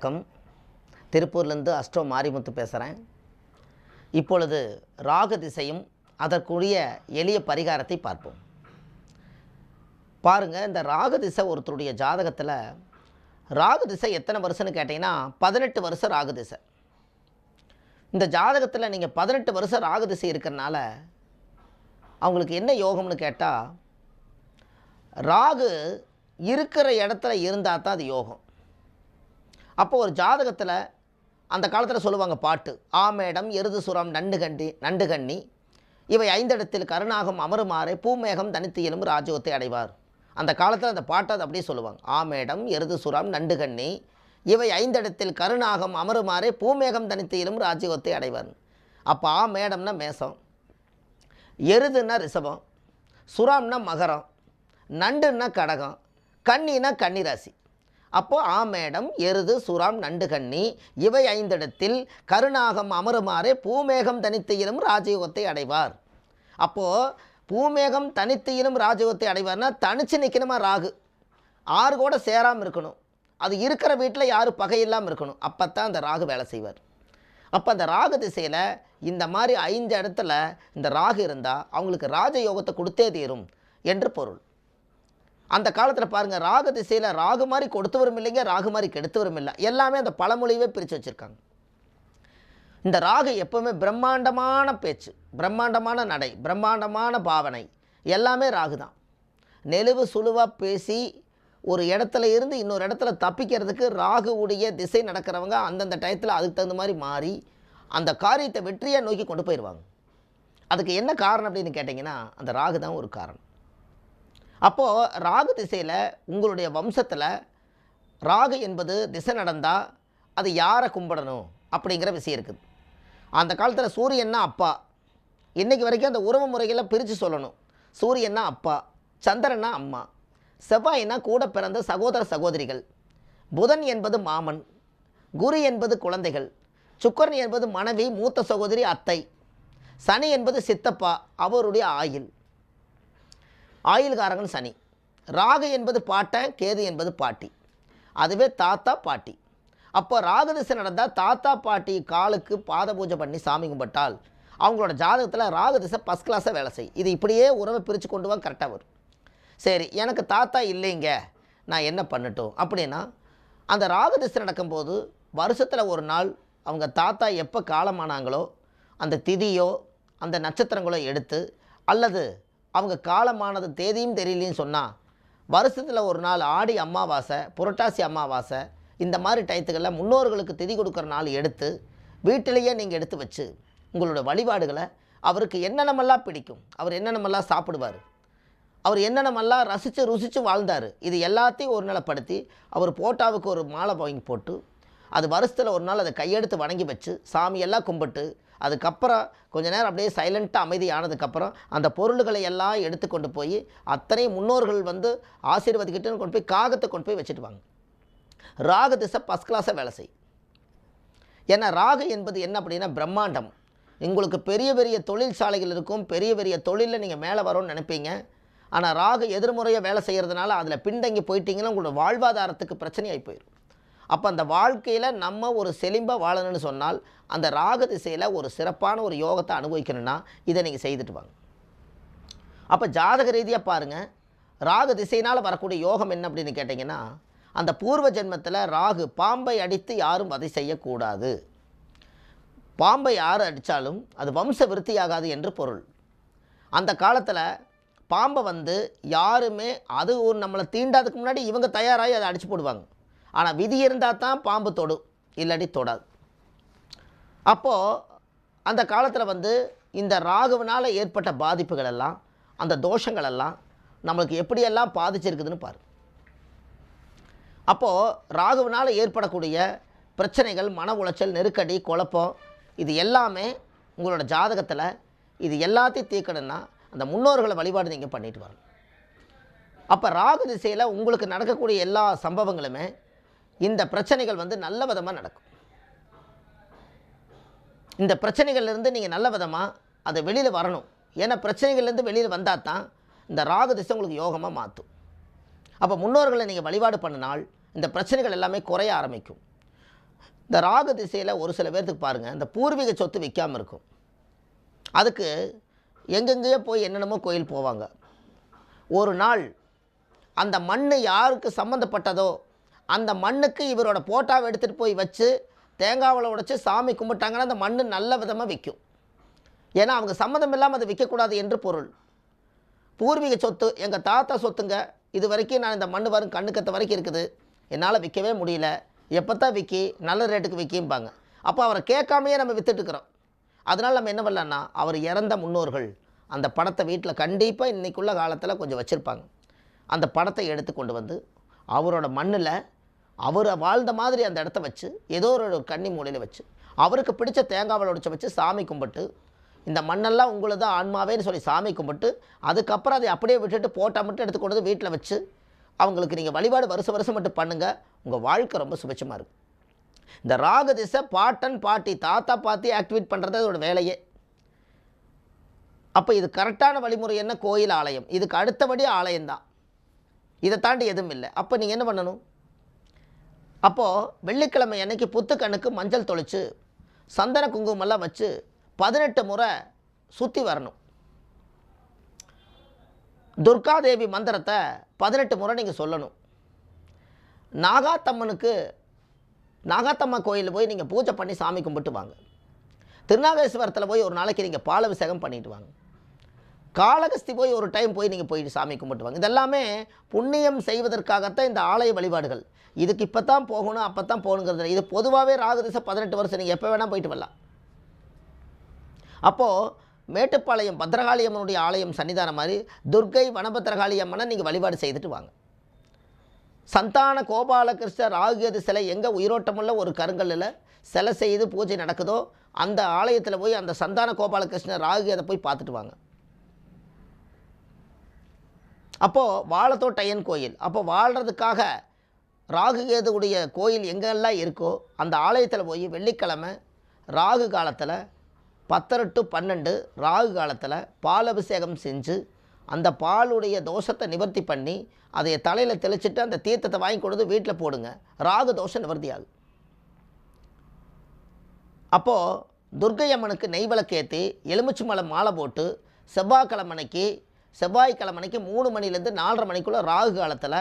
வணக்கம். திருப்பூர்லேருந்து அஸ்ட்ரோ மாரிமுத்து பேசுகிறேன் இப்பொழுது ராகு திசையும் அதற்குரிய எளிய பரிகாரத்தை பார்ப்போம். பாருங்கள் இந்த ராகு திசை ஒருத்தருடைய ஜாதகத்தில் ராகு திசை எத்தனை வருஷம்னு கேட்டிங்கன்னா பதினெட்டு வருஷம் ராகு திசை. இந்த ஜாதகத்தில் நீங்கள் பதினெட்டு வருஷம் ராகு திசை இருக்கிறனால அவங்களுக்கு என்ன யோகம்னு கேட்டால் ராகு இருக்கிற இடத்துல இருந்தால் தான் அது யோகம். அப்போ ஒரு ஜாதகத்தில் அந்த காலத்தில் சொல்லுவாங்க பாட்டு ஆமேடம் எருது சுரம் நண்டு கண்டி நண்டு கண்ணி. இவை ஐந்திடத்தில் கருணாகம் அமருமாறே பூமேகம் தனித்தியலும் ராஜோகத்தை அடைவார். அந்த காலத்தில் அந்த பாட்டை அதை அப்படியே சொல்லுவாங்க ஆமேடம் எருது சுரம் நண்டு கண்ணி. இவை ஐந்திடத்தில் கருணாகம் அமருமாறே பூமேகம் தனித்தியலும் ராஜயோகத்தை அடைவார். அப்போ ஆ மேடம்னா மேசம் எருதுன்னா ரிஷபம் சுராம்னா மகரம் நண்டுன்னா கடகம் கன்னினா கன்னிராசி. அப்போ மேடம் எருது சுறாம் நண்டு கன்னி இவை ஐந்திடத்தில் கருணாகம் அமருமாறே பூமேகம் தனித்தியிலும் ராஜயோகத்தை அடைவார். அப்போது பூமேகம் தனித்தியிலும் ராஜயோகத்தை அடைவார்னா தனிச்சு நிற்கணுமா ராகு? ஆறு கூட சேராமல் இருக்கணும். அது இருக்கிற வீட்டில் யாரும் பகை இல்லாமல் இருக்கணும். அப்போ தான் அந்த ராகு வேலை செய்வார். அப்போ அந்த ராகு திசையில் இந்த மாதிரி ஐந்து இடத்துல இந்த ராகு இருந்தால் அவங்களுக்கு ராஜயோகத்தை கொடுத்தே தீரும் என்று பொருள். அந்த காலத்தில் பாருங்கள் ராகு திசையில் ராகு மாதிரி கொடுத்தவரும் இல்லைங்க ராகு மாதிரி கெடுத்தவரும் இல்லை. எல்லாமே அந்த பழமொழியவே பிரித்து வச்சுருக்காங்க. இந்த ராகு எப்போவுமே பிரம்மாண்டமான பேச்சு பிரம்மாண்டமான நடை பிரம்மாண்டமான பாவனை எல்லாமே ராகு தான். நெளிவு சுழுவாக பேசி ஒரு இடத்துல இருந்து இன்னொரு இடத்துல தப்பிக்கிறதுக்கு ராகுவுடைய திசை நடக்கிறவங்க அந்தந்த டயத்தில் அதுக்கு தகுந்த மாதிரி மாறி அந்த காரியத்தை வெற்றியாக நோக்கி கொண்டு போயிடுவாங்க அதுக்கு என்ன காரணம் அப்படின்னு கேட்டிங்கன்னா அந்த ராகு தான் ஒரு காரணம். அப்போது ராகு திசையில் உங்களுடைய வம்சத்தில் ராகு என்பது திசை நடந்தால் அது யாரை கும்பிடணும் அப்படிங்கிற விஷயம் இருக்குது. அந்த காலத்தில் சூரியன்னா அப்பா. இன்றைக்கி வரைக்கும் அந்த உறவு முறைகளை பிரித்து சொல்லணும். சூரியன்னா அப்பா சந்திரன்னா அம்மா செவ்வாய்னா கூட பிறந்த சகோதர சகோதரிகள் புதன் என்பது மாமன் குரு என்பது குழந்தைகள் சுக்கரன் என்பது மனைவி மூத்த சகோதரி அத்தை சனி என்பது சித்தப்பா அவருடைய ஆயில் ஆயுள்காரகன் சனி. ராகு என்பது பாட்டன் கேது என்பது பாட்டி. அதுவே தாத்தா பாட்டி. அப்போ ராகு திசை நடந்தால் தாத்தா பாட்டி காலுக்கு பாத பூஜை பண்ணி சாமி கும்பிட்டால் அவங்களோட ஜாதகத்தில் ராகு திசை ஃபஸ்ட் கிளாஸாக வேலை செய்யும். இது இப்படியே உறவை பிரித்து கொண்டு வாங்க கரெக்டாக வரும். சரி எனக்கு தாத்தா இல்லைங்க நான் என்ன பண்ணட்டும்? அப்படின்னா அந்த ராகு திசை நடக்கும்போது வருஷத்தில் ஒரு நாள் அவங்க தாத்தா எப்போ காலமானாங்களோ அந்த திதியோ அந்த நட்சத்திரங்களோ எடுத்து அல்லது அவங்க காலமானது தேதியும் தெரியலேன்னு சொன்னால் வருஷத்தில் ஒரு நாள் ஆடி அமாவாசை புரட்டாசி அமாவாசை இந்த மாதிரி டயத்துகளில் முன்னோர்களுக்கு திதி கொடுக்குற நாள் எடுத்து வீட்டிலேயே நீங்கள் எடுத்து வச்சு உங்களோட வழிபாடுகளை அவருக்கு என்னென்னமெல்லாம் பிடிக்கும் அவர் என்னென்னமெல்லாம் சாப்பிடுவார் அவர் என்னென்னமெல்லாம் ரசித்து ருசித்து வாழ்ந்தார் இது எல்லாத்தையும் ஒரு நிலைப்படுத்தி அவர் போட்டாவுக்கு ஒரு மாலை வாங்கி போட்டு அது வருஷத்தில் ஒரு நாள் அதை கையெடுத்து வணங்கி வச்சு சாமியெல்லாம் கும்பிட்டு அதுக்கப்புறம் கொஞ்ச நேரம் அப்படியே சைலண்ட்டாக அமைதி ஆனதுக்கப்புறம் அந்த பொருள்களை எல்லாம் எடுத்து கொண்டு போய் அத்தனை முன்னோர்கள் வந்து ஆசீர்வதிக்கிட்டு கொண்டு போய் காகத்தை கொண்டு போய் வச்சுட்டு வாங்க. ராகு திசை ஃபஸ்ட் கிளாஸாக வேலை செய். ஏன்னா ராகு என்பது என்ன அப்படின்னா பிரம்மாண்டம். உங்களுக்கு பெரிய பெரிய தொழிற்சாலைகள் இருக்கும் பெரிய பெரிய தொழிலில் நீங்கள் மேலே வரும்னு நினைப்பீங்க. ஆனால் ராகு எதிர்முறையாக வேலை செய்கிறதுனால அதில் பின்தங்கி போயிட்டீங்கன்னா உங்களோட வாழ்வாதாரத்துக்கு பிரச்சனையாகி போயிடும் அப்போ அந்த வாழ்க்கையில் நம்ம ஒரு செலிம்பாக வாழணும்னு சொன்னால் அந்த ராகு திசையில் ஒரு சிறப்பான ஒரு யோகத்தை அனுபவிக்கணும்னா இதை நீங்கள் செய்துட்டு வாங்க. அப்போ ஜாதக ரீதியாக பாருங்கள் ராகு திசையினால் வரக்கூடிய யோகம் என்ன அப்படின்னு கேட்டிங்கன்னா அந்த பூர்வ ஜென்மத்தில் ராகு பாம்பை அடித்து யாரும் வதை செய்யக்கூடாது. பாம்பை யார் அடித்தாலும் அது வம்ச விருத்தியாகாது என்று பொருள். அந்த காலத்தில் பாம்பை வந்து யாருமே அது ஒரு நம்மளை தீண்டாதுக்கு முன்னாடி இவங்க தயாராகி அதை அடித்து போடுவாங்க. ஆனால் விதி இருந்தால் தான் பாம்பு தொடும் இல்லாட்டி தொடாது. அப்போது அந்த காலத்தில் வந்து இந்த ராகுவினால் ஏற்பட்ட பாதிப்புகள் எல்லாம் அந்த தோஷங்கள் எல்லாம் நம்மளுக்கு எப்படியெல்லாம் பாதிச்சிருக்குதுன்னு பாரு. அப்போது ராகுவினால் ஏற்படக்கூடிய பிரச்சனைகள் மன உளைச்சல் நெருக்கடி குழப்பம் இது எல்லாமே உங்களோட ஜாதகத்தில் இது எல்லாத்தையும் தீர்க்கணும்னா அந்த முன்னோர்களை வழிபாடு நீங்கள் பண்ணிட்டு வரணும். அப்போ ராகு திசையில் உங்களுக்கு நடக்கக்கூடிய எல்லா சம்பவங்களுமே இந்த பிரச்சனைகள் வந்து நல்ல விதமாக நடக்கும். இந்த பிரச்சனைகள்லேருந்து நீங்கள் நல்ல விதமாக அதை வெளியில் வரணும். ஏன்னா பிரச்சனைகள்லேருந்து வெளியில் வந்தால் தான் இந்த ராகு திசை உங்களுக்கு யோகமாக மாற்றும் அப்போ முன்னோர்களை நீங்கள் வழிபாடு பண்ணினால் இந்த பிரச்சனைகள் எல்லாமே குறைய ஆரம்பிக்கும். இந்த ராகு திசையில் ஒரு சில பேர்த்துக்கு பாருங்கள் இந்த பூர்வீக சொத்து விற்காமல் இருக்கும். அதுக்கு எங்கெங்கேயோ போய் என்னென்னமோ கோயில் போவாங்க. ஒரு நாள் அந்த மண் யாருக்கு சம்மந்தப்பட்டதோ அந்த மண்ணுக்கு இவரோட போட்டாவை எடுத்துகிட்டு போய் வச்சு தேங்காவில் உடைச்சி சாமி கும்பிட்டாங்கன்னா அந்த மண் நல்ல விதமாக விற்கும் ஏன்னா அவங்க சம்மந்தம் இல்லாமல் அதை விற்கக்கூடாது என்று பொருள். பூர்வீக சொத்து எங்கள் தாத்தா சொத்துங்க இது வரைக்கும் நான் இந்த மண் வரும் கண்ணுக்கத்த வரைக்கும் இருக்குது. என்னால் விற்கவே முடியல. எப்போ தான் விற்கி நல்ல ரேட்டுக்கு விற்கிம்பாங்க அப்போ அவரை கேட்காமையே நம்ம விற்றுட்டுருக்குறோம் அதனால் நம்ம என்ன பண்ணலான்னா அவர் இறந்த முன்னோர்கள் அந்த படத்தை வீட்டில் கண்டிப்பாக இன்றைக்குள்ள காலத்தில் கொஞ்சம் வச்சுருப்பாங்க. அந்த படத்தை எடுத்து கொண்டு வந்து அவரோட மண்ணில் அவரை வாழ்ந்த மாதிரி அந்த இடத்த வச்சு ஏதோ ஒரு கன்னி மூலையில் வச்சு அவருக்கு பிடிச்ச தேங்காவில் உடைச்ச வச்சு சாமி கும்பிட்டு இந்த மண்ணெல்லாம் உங்களை தான் ஆன்மாவேன்னு சொல்லி சாமி கும்பிட்டு அதுக்கப்புறம் அதை அப்படியே விட்டுட்டு போட்டால் மட்டும் எடுத்து கொண்டு வந்து வீட்டில் வச்சு அவங்களுக்கு நீங்கள் வழிபாடு வருஷம் வருஷம் மட்டும் பண்ணுங்கள் உங்கள் வாழ்க்கை ரொம்ப சுபச்சமாக இருக்கும். இந்த ராகு திசை பாட்டன் பாட்டி தாத்தா பாட்டி ஆக்டிவேட் பண்ணுறது அதோட வேலையே. அப்போ இது கரெக்டான வழிமுறை என்ன? கோயில் ஆலயம். இதுக்கு அடுத்தபடி ஆலயம்தான். இதை தாண்டி எதுவும் இல்லை. அப்போ நீங்கள் என்ன பண்ணணும்? அப்போது வெள்ளிக்கிழமை அன்னைக்கு புத்துக்கண்ணுக்கு மஞ்சள் தொளிச்சு சந்தன குங்குமம்லாம் வச்சு பதினெட்டு முறை சுற்றி வரணும். துர்காதேவி மந்திரத்தை பதினெட்டு முறை நீங்கள் சொல்லணும். நாகாத்தம்மனுக்கு நாகாத்தம்மா கோயிலில் போய் நீங்கள் பூஜை பண்ணி சாமி கும்பிட்டு வாங்க. திருநாகேஸ்வரத்தில் போய் ஒரு நாளைக்கு நீங்கள் பாலபிஷேகம் பண்ணிட்டு வாங்க. காளகஸ்தி போய் ஒரு டைம் போய் நீங்கள் போய் சாமி கும்பிட்டு வாங்க. இதெல்லாமே புண்ணியம் செய்வதற்காகத்தான் இந்த ஆலய வழிபாடுகள். இதுக்கு இப்போ தான் போகணும் அப்போ தான் போகணுங்கிறது இல்லை. இது பொதுவாகவே ராகுதிசை பதினெட்டு வருஷம் நீங்கள் எப்போ வேணால் போயிட்டு வரலாம். அப்போது மேட்டுப்பாளையம் பத்ரகாளி அம்மனுடைய ஆலயம் சன்னிதானம் மாதிரி துர்க்கை வனபத்ரகாளி அம்மனை நீங்கள் வழிபாடு செய்துட்டு வாங்க. சந்தான கோபாலகிருஷ்ண ராகுகேது சிலை எங்கே உயிரோட்டமுள்ள ஒரு கருங்கல்லில் சிலை செய்து பூஜை நடக்குதோ அந்த ஆலயத்தில் போய் அந்த சந்தான கோபாலகிருஷ்ண ராகுகேதை போய் பார்த்துட்டு வாங்க. அப்போது வாழத்தோட்டையன் கோயில். அப்போ வாழ்கிறதுக்காக ராகுகேதுவுடைய கோயில் எங்கெல்லாம் இருக்கோ அந்த ஆலயத்தில் போய் வெள்ளிக்கிழமை ராகு காலத்தில் பத்தரை டு பன்னெண்டு ராகு காலத்தில் பால் அபிஷேகம் செஞ்சு அந்த பாலுடைய தோஷத்தை நிவர்த்தி பண்ணி அதை தலையில் தெளிச்சிட்டு அந்த தீர்த்தத்தை வாங்கி கொடுத்து வீட்டில் போடுங்க. ராகு தோஷம் நிவர்த்தி ஆகும் அப்போது துர்கை அம்மனுக்கு நெய் விளக்கேற்றி எலுமிச்சை மலை மாலை போட்டு செவ்வாய்க்கிழமனைக்கு செவ்வாய்க்கிழமனைக்கு மூணு மணிலேருந்து நாலரை மணிக்குள்ளே ராகு காலத்தில்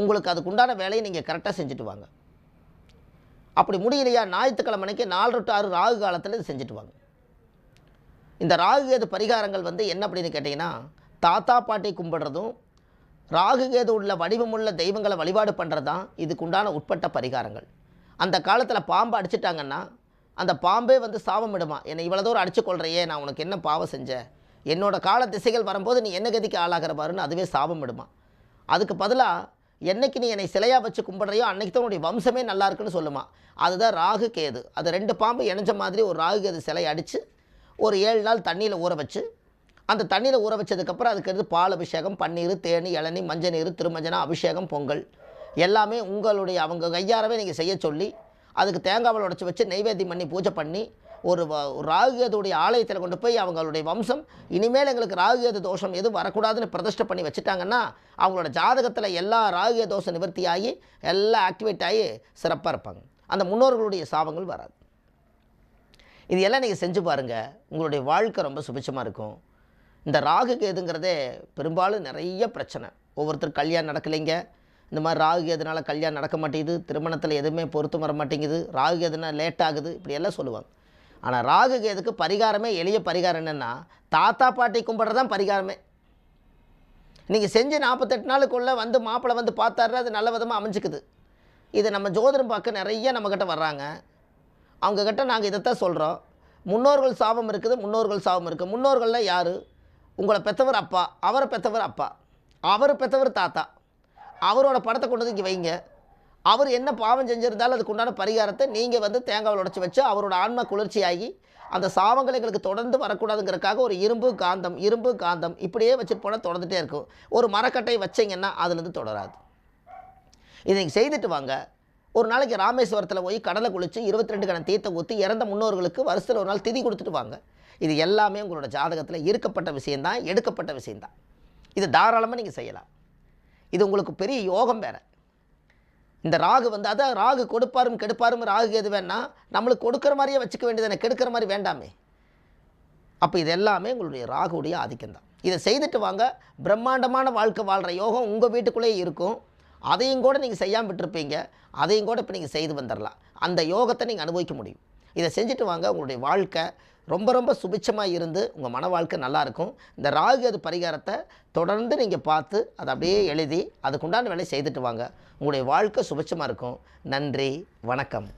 உங்களுக்கு அதுக்குண்டான வேலையை நீங்கள் கரெக்டாக செஞ்சுட்டு வாங்க. அப்படி முடியலையா? ஞாயிற்றுக்கிழமனைக்கு நாலு டு ஆறு ராகு காலத்தில் இது செஞ்சுட்டு வாங்க. இந்த ராகுகேது பரிகாரங்கள் வந்து என்ன அப்படின்னு கேட்டிங்கன்னா தாத்தா பாட்டி கும்பிடுறதும் ராகுகேது உள்ள வடிவமுள்ள தெய்வங்களை வழிபாடு பண்ணுறது தான் இதுக்குண்டான உட்பட்ட பரிகாரங்கள். அந்த காலத்தில் பாம்பை அடிச்சிட்டாங்கன்னா அந்த பாம்பே வந்து சாபம் விடுமா? என்னை இவ்வளோ தூரம் அடிச்சு கொள்றையே நான் உனக்கு என்ன பாவம் செஞ்சேன் என்னோடய கால திசைகள் வரும்போது நீ என்ன கதிக்கு ஆளாகிற பாருன்னு அதுவே சாபம் விடுமா? அதுக்கு பதிலாக என்னைக்கு நீ என்னை சிலையாக வச்சு கும்பிட்றையோ அன்னைக்கு தான் உன்னுடைய வம்சமே நல்லா இருக்குன்னு சொல்லுமா. அதுதான் ராகு கேது. அது ரெண்டு பாம்பு இணைஞ்ச மாதிரி ஒரு ராகு கேது சிலை அடித்து ஒரு ஏழு நாள் தண்ணியில் ஊற வச்சு அந்த தண்ணியில் ஊற வச்சதுக்கப்புறம் அதுக்கு இருந்து பால் அபிஷேகம் பன்னீர் தேனி இளநீ மஞ்சள் நீர் திருமஞ்சனா அபிஷேகம் பொங்கல். எல்லாமே உங்களுடைய அவங்க கையாரவே நீங்கள் செய்ய சொல்லி அதுக்கு தேங்காவில் உடச்சி வச்சு நெய்வேத்தியம் பண்ணி பூஜை பண்ணி ஒரு ராகுகேதுடைய ஆலயத்தில் கொண்டு போய் அவங்களுடைய வம்சம் இனிமேல் எங்களுக்கு ராகுகேது தோஷம் எதுவும் வரக்கூடாதுன்னு பிரதிஷ்டை பண்ணி வச்சுட்டாங்கன்னா அவங்களோட ஜாதகத்தில் எல்லா ராகுகே தோஷம் நிவர்த்தியாகி எல்லாம் ஆக்டிவேட் ஆகி சிறப்பாக இருப்பாங்க. அந்த முன்னோர்களுடைய சாபங்கள் வராது. இது எல்லாம் நீங்கள் செஞ்சு பாருங்கள் உங்களுடைய வாழ்க்கை ரொம்ப சுபிச்சமாக இருக்கும். இந்த ராகு கேதுங்கிறதே பெரும்பாலும் நிறைய பிரச்சனை. ஒவ்வொருத்தர் கல்யாணம் நடக்கலைங்க. இந்த மாதிரி ராகு கேதுனால கல்யாணம் நடக்க மாட்டேங்குது. திருமணத்தில் எதுவுமே பொருத்தம் வர மாட்டேங்குது. ராகு கேதுனா லேட் ஆகுது. இப்படியெல்லாம் சொல்லுவாங்க. ஆனால் ராகு கேதுக்கு பரிகாரமே எளிய பரிகாரம் என்னென்னா தாத்தா பாட்டி கும்பிட்றது தான் பரிகாரமே. நீங்கள் செஞ்சு நாற்பத்தெட்டு நாளுக்குள்ளே வந்து மாப்பிள்ளை வந்து பார்த்தாரு அது நல்ல விதமாக அமைஞ்சுக்குது. இதை நம்ம ஜோதிடம் பார்க்க நிறைய நம்மக்கிட்ட வர்றாங்க. அவங்கக்கிட்ட நாங்கள் இதைத்தான் சொல்கிறோம் முன்னோர்கள் சாபம் இருக்குது முன்னோர்கள் சாபம் இருக்குது முன்னோர்களில் யார்? உங்களை பெற்றவர் அப்பா அவரை பெற்றவர் அப்பா அவர் பெற்றவர் தாத்தா. அவரோட படத்தை கொண்டு வந்து இங்கே வைங்க. அவர் என்ன பாவம் செஞ்சிருந்தாலும் அதுக்கு உண்டான பரிகாரத்தை நீங்கள் வந்து தேங்காவில் உடைச்சி வச்சு அவரோட ஆன்ம குளிர்ச்சியாகி அந்த சாபங்கள் எங்களுக்கு தொடர்ந்து வரக்கூடாதுங்கிறதுக்காக ஒரு இரும்பு காந்தம் இரும்பு காந்தம் இப்படியே வச்சுட்டு போனால் தொடர்ந்துட்டே இருக்கும். ஒரு மரக்கட்டை வச்சிங்கன்னா அதுலேருந்து தொடராது. இதை நீங்கள் செய்துட்டு வாங்க. ஒரு நாளைக்கு ராமேஸ்வரத்தில் போய் கடலை குளித்து இருபத்தி ரெண்டு கணம் தீர்த்தம் ஊற்றி இறந்த முன்னோர்களுக்கு வருஷத்தில் ஒரு நாள் திதி கொடுத்துட்டு வாங்க. இது எல்லாமே உங்களோட ஜாதகத்தில் இருக்கப்பட்ட விஷயந்தான் எடுக்கப்பட்ட விஷயந்தான் இது தாராளமாக நீங்கள் செய்யலாம். இது உங்களுக்கு பெரிய யோகம் வேறு. இந்த ராகு வந்து அதான் ராகு கொடுப்பாரும் கெடுப்பாரும் ராகு எது வேணா நம்மளுக்கு கொடுக்குற மாதிரியே வச்சுக்க வேண்டியது கெடுக்கிற மாதிரி வேண்டாமே. அப்போ இது எல்லாமே உங்களுடைய ராகுடைய ஆதிக்கம் தான். இதை செய்துட்டு வாங்க. பிரம்மாண்டமான வாழ்க்கை வாழ்கிற யோகம் உங்கள் வீட்டுக்குள்ளேயே இருக்கும். அதையும் கூட நீங்கள் செய்யாமல் விட்டுருப்பீங்க. அதையும் கூட இப்போ நீங்கள் செய்து வந்துடலாம் அந்த யோகத்தை நீங்கள் அனுபவிக்க முடியும். இதை செஞ்சுட்டு வாங்க. உங்களுடைய வாழ்க்கை ரொம்ப ரொம்ப சுபிச்சமாக இருந்து உங்கள் மன வாழ்க்கை நல்லாயிருக்கும் இந்த ராகு அது பரிகாரத்தை தொடர்ந்து நீங்கள் பார்த்து அதை அப்படியே எழுதி அதுக்குண்டான வேலையை செய்துட்டு வாங்க. உங்களுடைய வாழ்க்கை சுபிச்சமாக இருக்கும். நன்றி வணக்கம்.